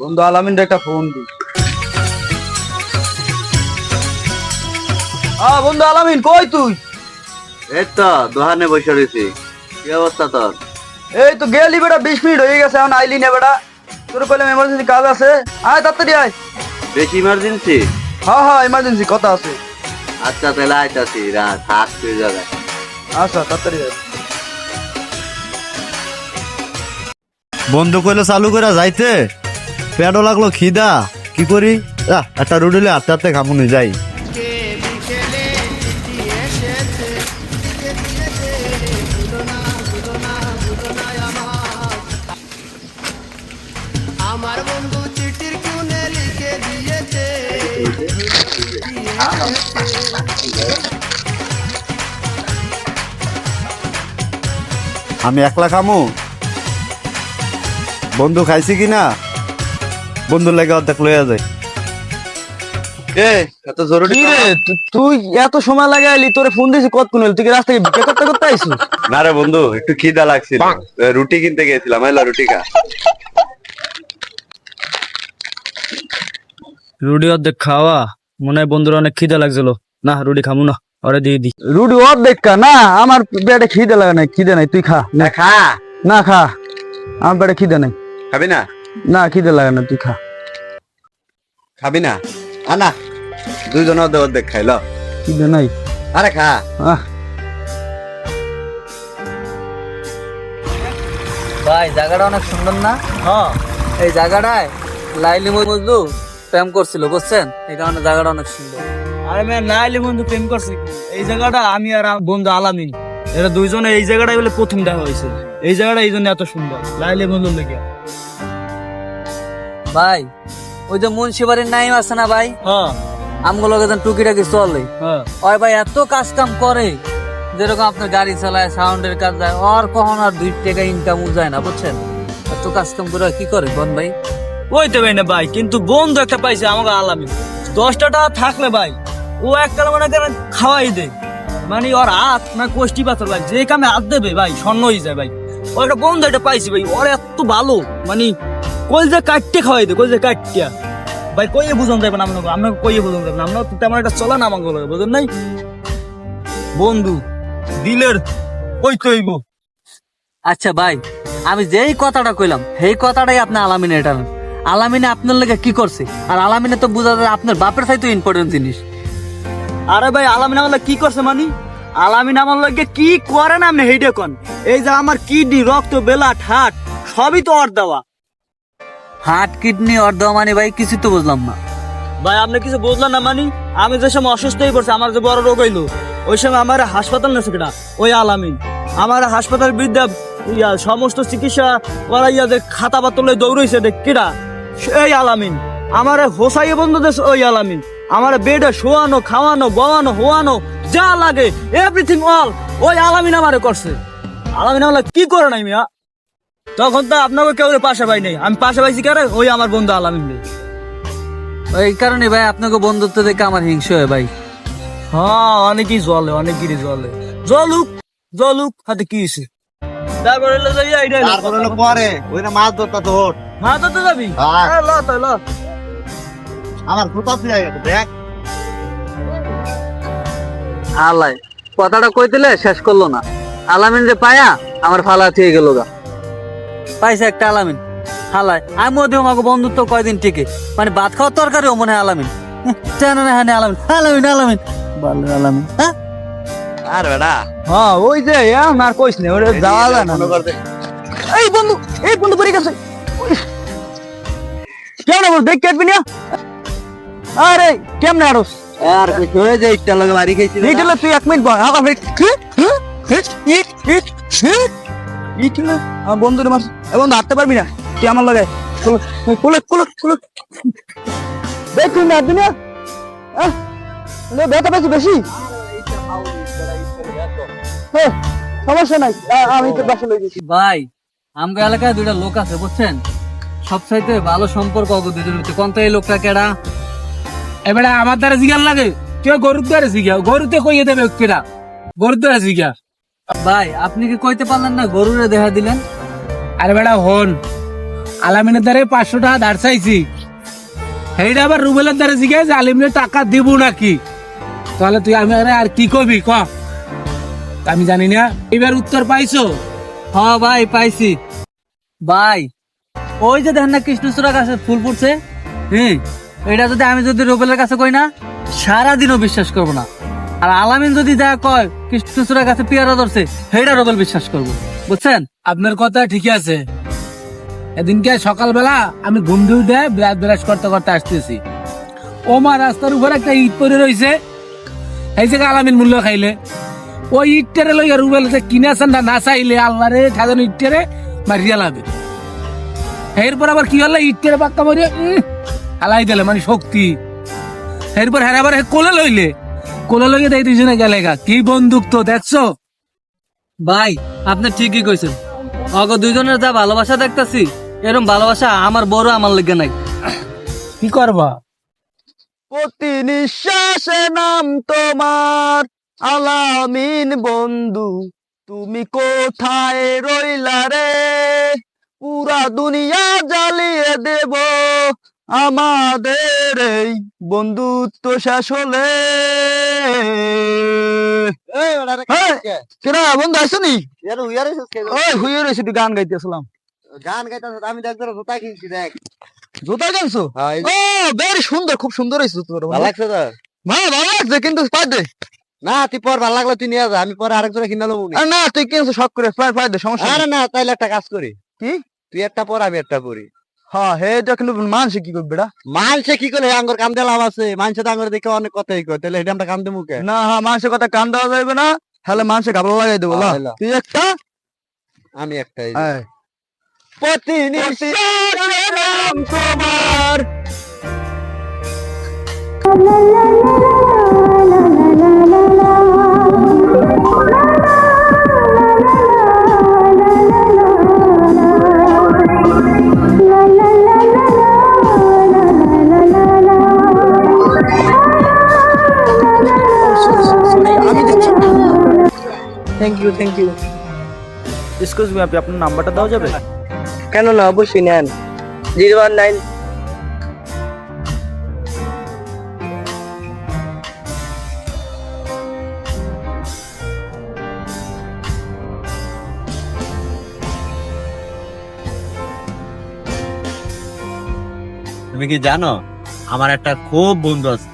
বন্ধু আলামিন একটা ফোন দি। আ বন্ধু আলামিন কই তুই? এই তো দোকানে বসে রয়েছি। কি অবস্থা তোর? এই তো গেলি বেটা বিশ মিনিট হয়ে গেছে এখন আইলি না বেটা। তোর কইলাম এমার্জেন্সি কাজ আছে। আয় তাড়াতাড়ি আয়। বেশি ইমার্জেন্সি হ্যাঁ হ্যাঁ এমার্জেন্সি কথা আছে। আচ্ছা তাহলে আইতাছি রা থাক তুই জায়গায় আচ্ছা তাড়াতাড়ি আয়। বন্ধ করলে চালু করে যাইতে? পেটও লাগল, খিদা। কি করি? একটা রুডিলে আস্তে আস্তে খামুনি যাই। আমি একলা খামু? বন্ধু খাইছি কি না বন্ধুর লেগে অর্ধেক লইয়া যায়। এত জরুরি তুই এত সময় তোরে ফোন দিছি কত কোন তুই রাস্তা থেকে ভিক্ষা করতে করতে আইছিস না রে বন্ধু একটু খিদা লাগছিল। রুটি কিনতে গেছিলাম এলো রুটি খা। রুডি অর্ধেক খাওয়া মনে হয় বন্ধুরা অনেক খিদে লাগছিল। না রুডি খামু না ওরে দিয়ে দি। রুডি ওর দেখা না আমার পেটে খিদে লাগে নাই খিদে নাই তুই খা। না খা। না খা। আমার পেটে খিদে নাই। খাবি না? না খিদে লাগে না তুই খা। খাবি না? আনা। দুইজন অর্ধেক অর্ধেক খাইল খিদে নাই? আরে খা। আহ। ভাই জায়গাটা অনেক সুন্দর না? হ্যাঁ। এই জায়গাটায় লাইলি মজদু প্রেম করছিল বুঝছেন? এই কারণে জায়গাটা অনেক সুন্দর। আরে মেয়ে নাইলে বন্ধু প্রেম করছি এই জায়গাটা আমি আর আমার বন্ধু আলামিন। এরা দুইজনে এই জায়গাটাই বলে প্রথম দেখা হয়েছে। এই জায়গাটা এই জন্য এত সুন্দর লাইলি বন্ধু লেগে। ভাই ওই যে মুন্সিবাড়ির নাইম আছে না ভাই? হ্যাঁ। আমগুলো যেন টুকিটাকি চলে। হ্যাঁ। ওই ভাই এত কাজ কাম করে যেরকম আপনার গাড়ি চালায় সাউন্ডের কাজ যায় আর কখন আর দুই টাকা ইনকাম যায় না বুঝছেন? এত কাজ কাম করে কি করে কোন ভাই? ওই তো ভাই না ভাই কিন্তু বন্ধু একটা পাইছে আমাকে আলামিন দশটা টাকা থাকলে ভাই ও একটা মনে করেন খাওয়াই দে মানে ওর হাত না কোষ্টি পাথর ভাই যে কামে হাত দেবে ভাই স্বর্ণ হয়ে যায় ভাই। ও একটা বন্ধু একটা পাইছি ভাই ওর এত ভালো মানে কই যে কাটতে খাওয়াই দে কই যে কাটতে। ভাই কইয়ে বুঝান যাবে না আপনাকে আপনাকে কইয়ে বুঝান যাবে না। আমরা তো তেমন একটা চলে না আমাকে লগে, বুঝেন নাই? বন্ধু দিলের ওই তো হইব? আচ্ছা ভাই আমি যেই কথাটা কইলাম সেই কথাটাই আপনি আলামিনে এটা আলামিনে আপনার লেগে কি করছে? আর আলামিনে তো বোঝা যায় আপনার বাপের চাইতে ইম্পর্টেন্ট জিনিস। আরে ভাই আলামিন আমার লাগি কি করছে মানি? আলামিন আমার লাগে কি করে না আপনি হেইডে কোন? এই যে আমার কিডনি রক্ত বেলাট হাট সবই তো ওর দেওয়া। হার্ট, কিডনি অর্ধ মানে ভাই কিছু তো বুঝলাম না। ভাই, আপনি কিছু বুঝলেন না মানি? আমি যে সময় অসুস্থ হয়ে পড়ছি, আমার যে বড় রোগ হইল, ওই সময় আমার হাসপাতাল নেছে কিনা? ওই আলামিন। আমার হাসপাতাল বিদ্যা, ইয়া, সমস্ত চিকিৎসা করাইয়া যে খাতা পাতলে দৌড়াইছে, দেখ কিরা এই আলামিন। আমার হোসাই বন্ধু দেশ ওই আলামিন। আমার বেডে শোয়ানো, খাওয়ানো, বওয়ানো, হোয়ানো, যা লাগে এভরিথিং অল ওই আলামিন আমারে করছে। আলামিন আমার কি করে নাই মিয়া? তখন তো আপনাকে কেউ পাশে পাই নাই। আমি পাশে পাইছি কারে? ওই আমার বন্ধু আলামিন রে। এই কারণে ভাই আপনাকে বন্ধুত্ব দেখে আমার হিংসা হয় ভাই। হ্যাঁ অনেকই জলে অনেকেরই জলে জলুক জলুক হাতে কি হয়েছে তারপরে হলো যে এই এইটাই তারপর হলো পরে ওই না মাছ ধরতা ধর হ্যাঁ তো তো যাবি? হ্যাঁ। ল তো ল। আমার ফুটা ফিরে গেছে দেখ। আলাই কথাটা কই দিলে শেষ করল না। আলামিন যে পায়া আমার ফালা থেকে গেল গা। পাইছে একটা আলামিন। হালাই আমি ওদের আমাকে বন্ধুত্ব কয়দিন টিকে। মানে ভাত খাওয়ার তরকারিও মনে হয় আলামিন। জানো না হ্যাঁ আলামিন। আলামিন আলামিন। ভালো আলামিন। হ্যাঁ? আর বেড়া হ্যাঁ ওই যে আর কইস না ওরে যাওয়া যায় না। এই বন্ধু এই বন্ধু পড়ে গেছে। কেমন বল দেখ কাটবি না? আরে কেমন আরস? আর কিছু হয়ে যায় ইটটা লগে মারি খাইছি এই তুই এক মিনিট বল হাকা ফেক না আমার বন্ধুরে মার বন্ধু হাঁটতে পারবি না? তুই আমার লাগে দেখুন না ব্যথা পেয়েছি বেশি। সমস্যা নাই। আমি তো বাসা লই গেছি ভাই আমগো এলাকায় দুইটা লোক আছে বুঝছেন? সবচাইতে ভালো সম্পর্ক অগো দুজনের কোন তো এই লোকটা কেডা? এবারে আমার দ্বারা জিগার লাগে। কেউ গরুর দ্বারা জিগা গরুতে কইয়ে দেবে কেরা গরুর দ্বারা জিগা ভাই আপনি কি কইতে পারলেন না গরুরে দেখা দিলেন? আরে বেটা হন। আলামিনের দ্বারে পাঁচশো টাকা ধার চাইছি। সেইটা আবার রুবেলের দ্বারে জিজ্ঞাসা যে আলিমের টাকা দিব নাকি? তাহলে তুই আমি আরে আর কি কবি ক? আমি জানি না। এবার উত্তর পাইছো? হ ভাই পাইছি। ভাই ওই যে দেখেন না কৃষ্ণচূড়া গাছে ফুল ফুটছে? হ্যাঁ এটা যদি আমি যদি রুবেলের কাছে কই না সারাদিনও বিশ্বাস করব না। আর আলামিন যদি যা কয় কৃষ্ণচূড়া গাছে পেয়ারা ধরছে, সেইটা রুবেল বিশ্বাস করব। বুঝছেন? আপনার কথা ঠিকই আছে। এদিনকে সকালবেলা আমি ঘুম দিয়ে উঠে বিরাট বিরাজ করতে করতে আসতেছি। ওমা রাস্তার উপর একটা ইট পরে রয়েছে। এই যে আলামিন মূল্য খাইলে। ওই ইটটারে লইয়া রুবেল কিনেছেন না না চাইলে আল্লাহরে ঠাজানো ইটটারে মারিয়া লাবে এরপর আবার কি হলো? ইটটারে পাক্কা মারিয়া হালাই দিলে মানে শক্তি। এরপর হ্যাঁ আবার কোলে লইলে কোলে লইয়া দেয় দুজনে গেলে গা। কি বন্দুক তো দেখছ? ভাই আপনি ঠিকই কইছেন। অগ দুইজনের যা ভালোবাসা দেখতাছি এরকম ভালোবাসা আমার বড় আমার লেগে নাই। কি করবা? প্রতি নিঃশ্বাসে নাম তোমার আলামিন বন্ধু তুমি কোথায় রইলা রে? পুরা দুনিয়া জ্বালিয়ে দেব আমাদের এই বন্ধুত্ব শেষ হলে। হেই, বন্ধু আসছো নি ওই হুইয়ে রয়েছে তুই গান গাইতেছিলাম গান গাইতে আমি দেখ ধরো জোতা কিনছি দেখ। জুতা গানছো হ্যাঁ, ও বেশ সুন্দর খুব সুন্দর হয়েছে তোর ভালো লাগছে তো? ভালো ভালো লাগছে কিন্তু পাই দে। না তুই পর ভালো লাগল তুই নিয়ে যা আমি পরে আরেক জোড়া কিনে নেব না তুই কিনছো শখ করে পাই পাই দে সমস্যা আরে না তাইলে একটা কাজ করি। কি? তুই একটা পর আমি একটা পরি। হ্যাঁ হে এটা কিন্তু মানুষ কি করবে এটা মানছে কি করে আঙ্গুর কাম দিলাম আছে মানছে তো আঙ্গুর দেখে অনেক কথাই কয় তাহলে এটা আমরা কাম দেবো কে না হ্যাঁ মানুষের কথা কান দেওয়া যাবে না তাহলে মানুষের গাবলা লাগাই দেবো না হ্যাঁ, তুই একটা আমি একটাই হ্যাঁ। প্রতি তোমার thank you thank you excuse me আপনি আপনার নাম্বারটা দেওয়া যাবে? কেন না অবশ্যই নেন। Zero one nine. তুমি কি জানো আমার একটা খুব বন্ধু আছে।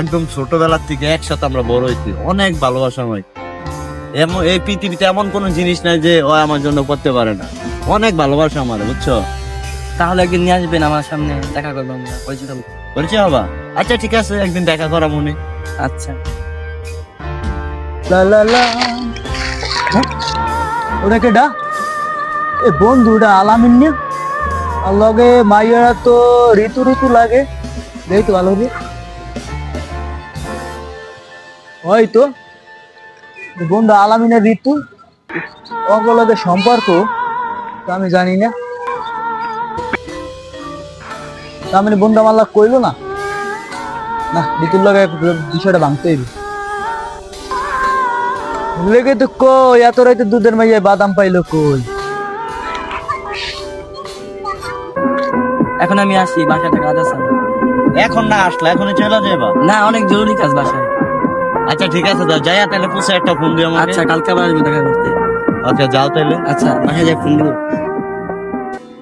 একদম ছোটবেলার থেকে একসাথে আমরা বড় হয়েছি। অনেক ভালোবাসা হয়। এমন এই পৃথিবীতে এমন কোনো জিনিস নাই যে ও আমার জন্য করতে পারে না। অনেক ভালোবাসা আমার বুঝছ? তাহলে একদিন নিয়ে আসবেন আমার সামনে দেখা করব আমরা পরিচিত হব। পরিচয় হবা? আচ্ছা ঠিক আছে একদিন দেখা করা মনে। আচ্ছা। লা লা লা। হ্যাঁ? ওটা কেডা? এ বন্ধুটা আলামিন নিয়ে আর লগে মাইয়ারা তো ঋতু ঋতু লাগে। দেই তো ভালো করে। ওই তো। বন্ধু আলামিনের ঋতু অগলগে সম্পর্ক তা আমি জানি না। তা আমি বন্ধু আমার লাগ কইলো না। না ঋতুর লগে বিষয়টা ভাঙতে হইবে। লেগে তো কই এত রাইতে দুধের মাইয়ে বাদাম পাইলো কই? এখন আমি আসি বাসাতে কাজ আছে এখন না আসলে এখন চলে যাবা না অনেক জরুরি কাজ বাসায়। আচ্ছা ঠিক আছে দাও যাই তাহলে পুষে একটা ফোন দিও আমাকে। আচ্ছা কালকে আবার আসব দেখা করতে। আচ্ছা যাও তাহলে। আচ্ছা বাসায় যাই ফোন দেবো।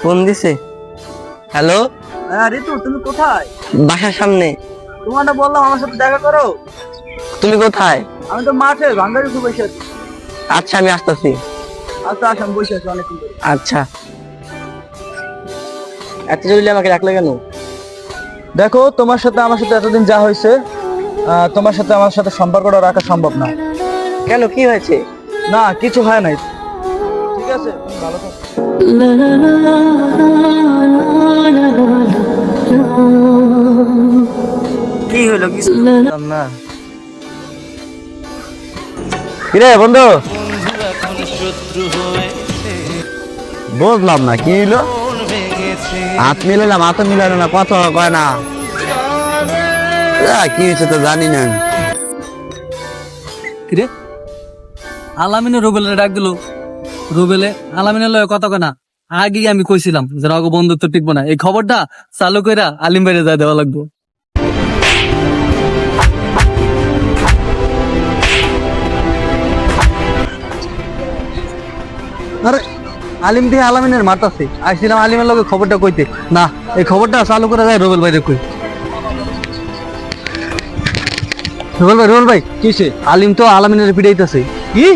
ফোন দিছে? হ্যালো? হ্যাঁ ঋতু তুমি কোথায়? বাসার সামনে। তোমার না বললাম আমার সাথে দেখা করো। তুমি কোথায়? আমি তো মাঠে ভাঙ্গারি খুব বসে আছি। আচ্ছা আমি আসতেছি। আচ্ছা আসাম বসে আছি অনেকক্ষণ আচ্ছা। এত জরুরি আমাকে রাখলে কেন? দেখো তোমার সাথে আমার সাথে এতদিন যা হয়েছে তোমার সাথে আমার সাথে সম্পর্কটা রাখা সম্ভব না। কেন কি হয়েছে? না কিছু হয় নাই। ঠিক আছে ভালো কি হলো কিছু? না। কিরে বন্ধু? বুঝলাম না কি হইল? হাত মিলাইলাম হাত মিলাইলো না কত কয় না। কি হয়েছে তো জানি না। কিরে? আলামিনে রুবেলের ডাক দিল। রুবেলে আলামিনের লয় কত কেনা আগে আমি কইছিলাম যে রাগো বন্ধুত্ব টিকবো না। এই খবরটা চালু কইরা আলিম বাইরে যা দেওয়া লাগবো। আরে আলিম দিয়ে আলামিনের মারতাছে আইছিলাম আলিমের লগে খবরটা কইতে। না এই খবরটা চালু করে যায় রবেল ভাইরে কই। রবেল ভাই রবেল ভাই কিসে আলিম তো আলামিনের পিটাইতেছে কি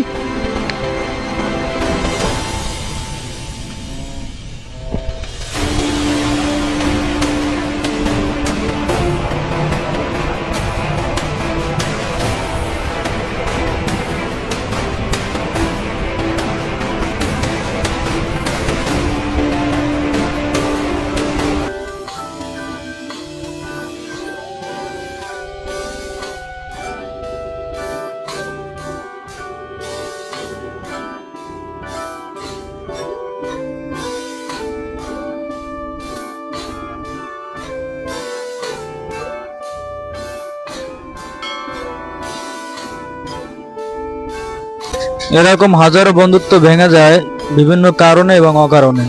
এরকম হাজারো বন্ধুত্ব ভেঙে যায় বিভিন্ন কারণে এবং অকারণে।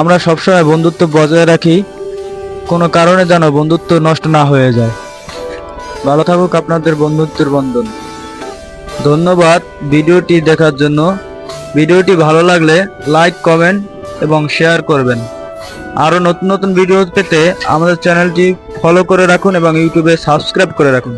আমরা সবসময় বন্ধুত্ব বজায় রাখি, কোনো কারণে যেন বন্ধুত্ব নষ্ট না হয়ে যায়। ভালো থাকুক আপনাদের বন্ধুত্বের বন্ধন। ধন্যবাদ ভিডিওটি দেখার জন্য। ভিডিওটি ভালো লাগলে লাইক, কমেন্ট এবং শেয়ার করবেন। আরও নতুন নতুন ভিডিও পেতে আমাদের চ্যানেলটি ফলো করে রাখুন এবং ইউটিউবে সাবস্ক্রাইব করে রাখুন।